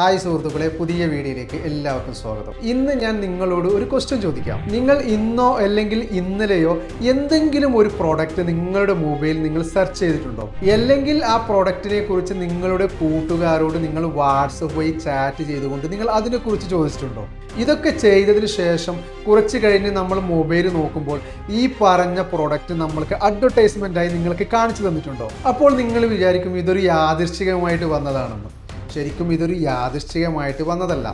Hi സുഹൃത്തുക്കളെ പുതിയ വീഡിയോയിലേക്ക് എല്ലാവർക്കും സ്വാഗതം. ഇന്ന് ഞാൻ നിങ്ങളോട് ഒരു ക്വസ്റ്റ്യൻ ചോദിക്കാം. നിങ്ങൾ ഇന്നോ അല്ലെങ്കിൽ ഇന്നലെയോ എന്തെങ്കിലും ഒരു പ്രോഡക്റ്റ് നിങ്ങളുടെ മൊബൈൽ നിങ്ങൾ സെർച്ച് ചെയ്തിട്ടുണ്ടോ? അല്ലെങ്കിൽ ആ പ്രോഡക്റ്റിനെ കുറിച്ച് നിങ്ങളുടെ കൂട്ടുകാരോട് നിങ്ങൾ വാട്സപ്പ് വഴി ചാറ്റ് ചെയ്തുകൊണ്ട് നിങ്ങൾ അതിനെക്കുറിച്ച് ചോദിച്ചിട്ടുണ്ടോ? ഇതൊക്കെ ചെയ്തതിന് ശേഷം കുറച്ച് കഴിഞ്ഞ് നമ്മൾ മൊബൈൽ നോക്കുമ്പോൾ ഈ പറഞ്ഞ പ്രോഡക്റ്റ് നമ്മൾക്ക് അഡ്വർടൈസ്മെന്റായി നിങ്ങൾക്ക് കാണിച്ചു തന്നിട്ടുണ്ടോ? അപ്പോൾ നിങ്ങൾ വിചാരിക്കും ഇതൊരു യാദൃശ്ചികമായിട്ട് വന്നതാണെന്ന്. ശരിക്കും ഇതൊരു യാദൃശ്ചികമായിട്ട് വന്നതല്ല.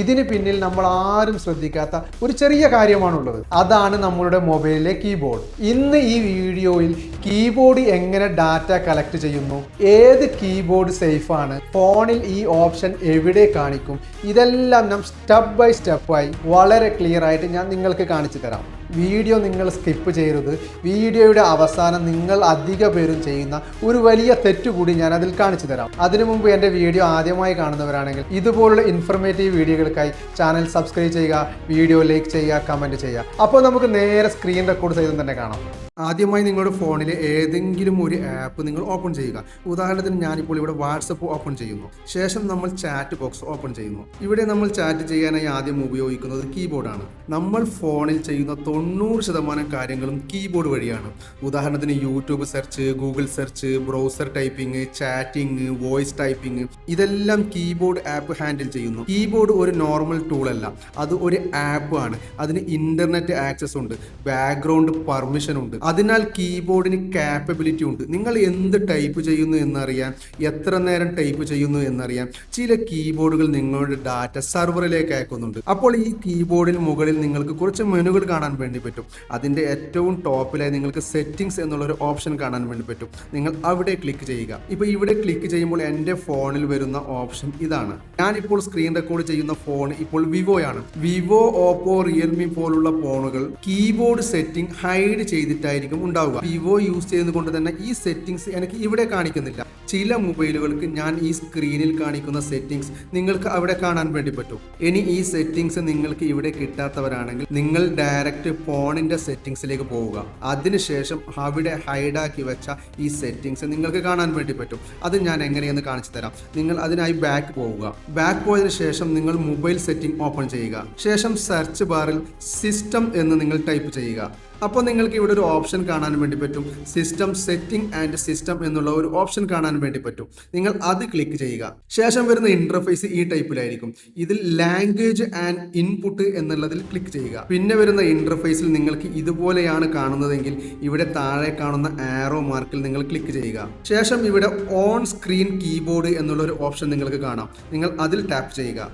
ഇതിന് പിന്നിൽ നമ്മൾ ആരും ശ്രദ്ധിക്കാത്ത ഒരു ചെറിയ കാര്യമാണുള്ളത്. അതാണ് നമ്മളുടെ മൊബൈലിലെ കീബോർഡ്. ഇന്ന് ഈ വീഡിയോയിൽ കീബോർഡ് എങ്ങനെ ഡാറ്റ കളക്ട് ചെയ്യുന്നു ഏത് കീബോർഡ് സേഫാണ് ഫോണിൽ ഈ ഓപ്ഷൻ എവിടെ കാണിക്കും ഇതെല്ലാം നാം സ്റ്റെപ്പ് ബൈ സ്റ്റെപ്പായി വളരെ ക്ലിയർ ആയിട്ട് ഞാൻ നിങ്ങൾക്ക് കാണിച്ചു തരാം. വീഡിയോ നിങ്ങൾ സ്കിപ്പ് ചെയ്യരുത്. വീഡിയോയുടെ അവസാനം നിങ്ങൾ അധിക പേരും ചെയ്യുന്ന ഒരു വലിയ തെറ്റ് കൂടി ഞാൻ അതിൽ കാണിച്ചു തരാം. അതിനു മുമ്പ് എന്റെ വീഡിയോ ആദ്യമായി കാണുന്നവരാണെങ്കിൽ ഇതുപോലുള്ള ഇൻഫർമേറ്റീവ് വീഡിയോകൾക്കായി ചാനൽ സബ്സ്ക്രൈബ് ചെയ്യുക വീഡിയോ ലൈക്ക് ചെയ്യുക കമന്റ് ചെയ്യുക. അപ്പോൾ നമുക്ക് നേരെ സ്ക്രീൻ റെക്കോർഡ് ചെയ്തും തന്നെ കാണാം. ആദ്യമായി നിങ്ങളുടെ ഫോണിൽ ഏതെങ്കിലും ഒരു ആപ്പ് നിങ്ങൾ ഓപ്പൺ ചെയ്യുക. ഉദാഹരണത്തിന് ഞാനിപ്പോൾ ഇവിടെ വാട്സപ്പ് ഓപ്പൺ ചെയ്യുന്നു. ശേഷം നമ്മൾ ചാറ്റ് ബോക്സ് ഓപ്പൺ ചെയ്യുന്നു. ഇവിടെ നമ്മൾ ചാറ്റ് ചെയ്യാനായി ആദ്യം ഉപയോഗിക്കുന്നത് കീബോർഡാണ് നമ്മൾ ഫോണിൽ ചെയ്യുന്ന തൊണ്ണൂറ് ശതമാനം കാര്യങ്ങളും കീബോർഡ് വഴിയാണ്. ഉദാഹരണത്തിന് YouTube search Google search browser typing chatting voice typing ഇതെല്ലാം കീബോർഡ് ആപ്പ് ഹാൻഡിൽ ചെയ്യുന്നു. കീബോർഡ് ഒരു നോർമൽ ടൂൾ അല്ല. അത് ഒരു ആപ്പ് ആണ്. അതിന് ഇന്റർനെറ്റ് ആക്സസ് ഉണ്ട്. ബാക്ക്ഗ്രൗണ്ട് പെർമിഷൻ ഉണ്ട്. അതിനാൽ കീബോർഡിന് കാപ്പബിലിറ്റി ഉണ്ട്. നിങ്ങൾ എന്ത് ടൈപ്പ് ചെയ്യുന്നു എന്നറിയാൻ എത്ര നേരം ടൈപ്പ് ചെയ്യുന്നു എന്നറിയാൻ ചില കീബോർഡുകൾ നിങ്ങളുടെ ഡാറ്റ സെർവറിലേക്ക് അയക്കുന്നുണ്ട്. അപ്പോൾ ഈ കീബോർഡിന് മുകളിൽ നിങ്ങൾക്ക് കുറച്ച് മെനുകൾ കാണാൻ വേണ്ടി പറ്റും. അതിന്റെ ഏറ്റവും ടോപ്പിലായി നിങ്ങൾക്ക് സെറ്റിംഗ്സ് എന്നുള്ള ഒരു ഓപ്ഷൻ കാണാൻ വേണ്ടി പറ്റും. നിങ്ങൾ അവിടെ ക്ലിക്ക് ചെയ്യുക. ഇപ്പോൾ ഇവിടെ ക്ലിക്ക് ചെയ്യുമ്പോൾ എന്റെ ഫോണിൽ വരുന്ന ഓപ്ഷൻ ഇതാണ്. ഞാനിപ്പോൾ സ്ക്രീൻ റെക്കോർഡ് ചെയ്യുന്ന ഫോൺ ഇപ്പോൾ വിവോ ആണ്. വിവോ ഓപ്പോ റിയൽമി പോലുള്ള ഫോണുകൾ കീബോർഡ് സെറ്റിംഗ് ഹൈഡ് ചെയ്തിട്ടായിരിക്കും ഉണ്ടാവുക. വിവോ യൂസ് ചെയ്യുന്നതുകൊണ്ട് തന്നെ ഈ സെറ്റിംഗ്സ് എനിക്ക് ഇവിടെ കാണിക്കുന്നില്ല. ചില മൊബൈലുകൾക്ക് ഞാൻ ഈ സ്ക്രീനിൽ കാണിക്കുന്ന സെറ്റിംഗ്സ് നിങ്ങൾക്ക് അവിടെ കാണാൻ വേണ്ടി പറ്റും. ഇനി ഈ സെറ്റിംഗ്സ് നിങ്ങൾക്ക് ഇവിടെ കിട്ടാത്തവരാണെങ്കിൽ നിങ്ങൾ ഡയറക്റ്റ് ഫോണിന്റെ സെറ്റിംഗ്സിലേക്ക് പോവുക. അതിനുശേഷം അവിടെ ഹൈഡാക്കി വെച്ച ഈ സെറ്റിംഗ്സ് നിങ്ങൾക്ക് കാണാൻ വേണ്ടി പറ്റും. അത് ഞാൻ എങ്ങനെയെന്ന് കാണിച്ചു തരാം. നിങ്ങൾ അതിനായി ബാക്ക് പോവുക. ബാക്ക് പോയതിനു ശേഷം നിങ്ങൾ മൊബൈൽ സെറ്റിംഗ് ഓപ്പൺ ചെയ്യുക. ശേഷം സെർച്ച് ബാറിൽ സിസ്റ്റം എന്ന് നിങ്ങൾ ടൈപ്പ് ചെയ്യുക. അപ്പോൾ നിങ്ങൾക്ക് ഇവിടെ ഒരു ഓപ്ഷൻ കാണാൻ വേണ്ടി പറ്റും. സിസ്റ്റം സെറ്റിംഗ് ആൻഡ് സിസ്റ്റം എന്നുള്ള ഒരു ഓപ്ഷൻ കാണാൻ വേണ്ടി പറ്റും. നിങ്ങൾ അത് ക്ലിക്ക് ചെയ്യുക. ശേഷം വരുന്ന ഇന്റർഫേസ് ഈ ടൈപ്പിലായിരിക്കും ഇതിൽ ലാംഗ്വേജ് ആൻഡ് ഇൻപുട്ട് എന്നുള്ളതിൽ ക്ലിക്ക് ചെയ്യുക. പിന്നെ വരുന്ന ഇന്റർഫേസിൽ നിങ്ങൾക്ക് ഇതുപോലെയാണ് കാണുന്നതെങ്കിൽ ഇവിടെ താഴെ കാണുന്ന ആരോ മാർക്കിൽ നിങ്ങൾ ക്ലിക്ക് ചെയ്യുക. ശേഷം ഇവിടെ ഓൺ സ്ക്രീൻ കീബോർഡ് എന്നുള്ള ഒരു ഓപ്ഷൻ നിങ്ങൾക്ക് കാണാം. നിങ്ങൾ അതിൽ ടാപ്പ് ചെയ്യുക.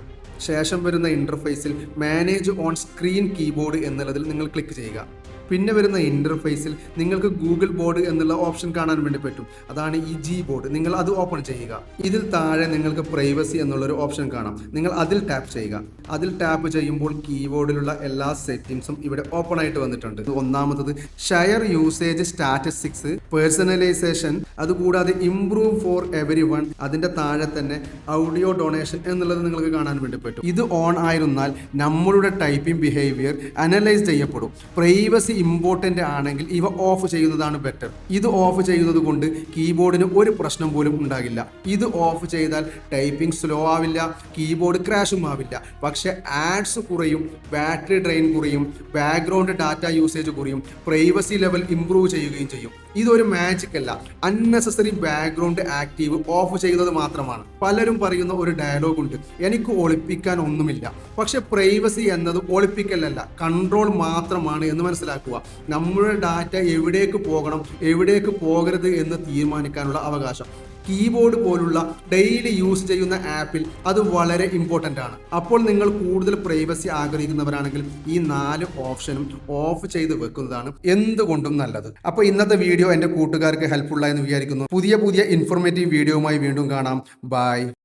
ശേഷം വരുന്ന ഇന്റർഫേസിൽ മാനേജ് ഓൺ സ്ക്രീൻ കീബോർഡ് എന്നുള്ളതിൽ നിങ്ങൾ ക്ലിക്ക് ചെയ്യുക. പിന്നെ വരുന്ന ഇന്റർഫേസിൽ നിങ്ങൾക്ക് ഗൂഗിൾ ബോർഡ് എന്നുള്ള ഓപ്ഷൻ കാണാൻ വേണ്ടി പറ്റും. അതാണ് ഈ ജി ബോർഡ് നിങ്ങൾ അത് ഓപ്പൺ ചെയ്യുക. ഇതിൽ താഴെ നിങ്ങൾക്ക് പ്രൈവസി എന്നുള്ളൊരു ഓപ്ഷൻ കാണാം. നിങ്ങൾ അതിൽ ടാപ്പ് ചെയ്യുക. അതിൽ ടാപ്പ് ചെയ്യുമ്പോൾ കീബോർഡിലുള്ള എല്ലാ സെറ്റിംഗ്സും ഇവിടെ ഓപ്പൺ ആയിട്ട് വന്നിട്ടുണ്ട്. ഒന്നാമത്തത് ഷെയർ യൂസേജ് സ്റ്റാറ്റിസ്റ്റിക്സ് പേഴ്സണലൈസേഷൻ അതുകൂടാതെ ഇംപ്രൂവ് ഫോർ എവരി വൺ അതിന്റെ താഴെ തന്നെ ഓഡിയോ ഡൊണേഷൻ എന്നുള്ളത് നിങ്ങൾക്ക് കാണാൻ വേണ്ടി പറ്റും. ഇത് ഓൺ ആയിരുന്നാൽ നമ്മളുടെ ടൈപ്പിംഗ് ബിഹേവിയർ അനലൈസ് ചെയ്യപ്പെടും. പ്രൈവസി ഇമ്പോർട്ടന്റ് ആണെങ്കിൽ ഇവ ഓഫ് ചെയ്യുന്നതാണ് ബെറ്റർ ഇത് ഓഫ് ചെയ്യുന്നത് കൊണ്ട് കീബോർഡിന് ഒരു പ്രശ്നം പോലും ഉണ്ടാകില്ല. ഇത് ഓഫ് ചെയ്താൽ ടൈപ്പിംഗ് സ്ലോ ആവില്ല കീബോർഡ് ക്രാഷും ആവില്ല. പക്ഷേ ആഡ്സ് കുറയും ബാറ്ററി ഡ്രെയിൻ കുറയും ബാക്ക്ഗ്രൗണ്ട് ഡാറ്റ യൂസേജ് കുറയും പ്രൈവസി ലെവൽ ഇംപ്രൂവ് ചെയ്യുകയും ചെയ്യും. ഇതൊരു മാജിക് അല്ല. അൺനെസസറി ബാക്ക്ഗ്രൗണ്ട് ആക്റ്റീവ് ഓഫ് ചെയ്യുന്നത് മാത്രമാണ്. പലരും പറയുന്ന ഒരു ഡയലോഗ് ഉണ്ട്. എനിക്ക് ഒളിപ്പിക്കാൻ ഒന്നുമില്ല. പക്ഷെ പ്രൈവസി എന്നത് ഒളിപ്പിക്കലല്ല കൺട്രോൾ മാത്രമാണ് എന്ന് മനസ്സിലാക്കുക. നമ്മുടെ ഡാറ്റ എവിടേക്ക് പോകണം എവിടേക്ക് പോകരുത് എന്ന് തീരുമാനിക്കാനുള്ള അവകാശം. കീബോർഡ് പോലുള്ള ഡെയിലി യൂസ് ചെയ്യുന്ന ആപ്പിൽ അത് വളരെ ഇമ്പോർട്ടന്റ് ആണ്. അപ്പോൾ നിങ്ങൾ കൂടുതൽ പ്രൈവസി ആഗ്രഹിക്കുന്നവരാണെങ്കിൽ ഈ നാല് ഓപ്ഷനും ഓഫ് ചെയ്ത് വെക്കുന്നതാണ് എന്തുകൊണ്ടും നല്ലത്. അപ്പോൾ ഇന്നത്തെ വീഡിയോ എന്റെ കൂട്ടുകാർക്ക് ഹെൽപ്ഫുൾ എന്ന് വിചാരിക്കുന്നു. പുതിയ പുതിയ ഇൻഫോർമേറ്റീവ് വീഡിയോയുമായി വീണ്ടും കാണാം. ബൈ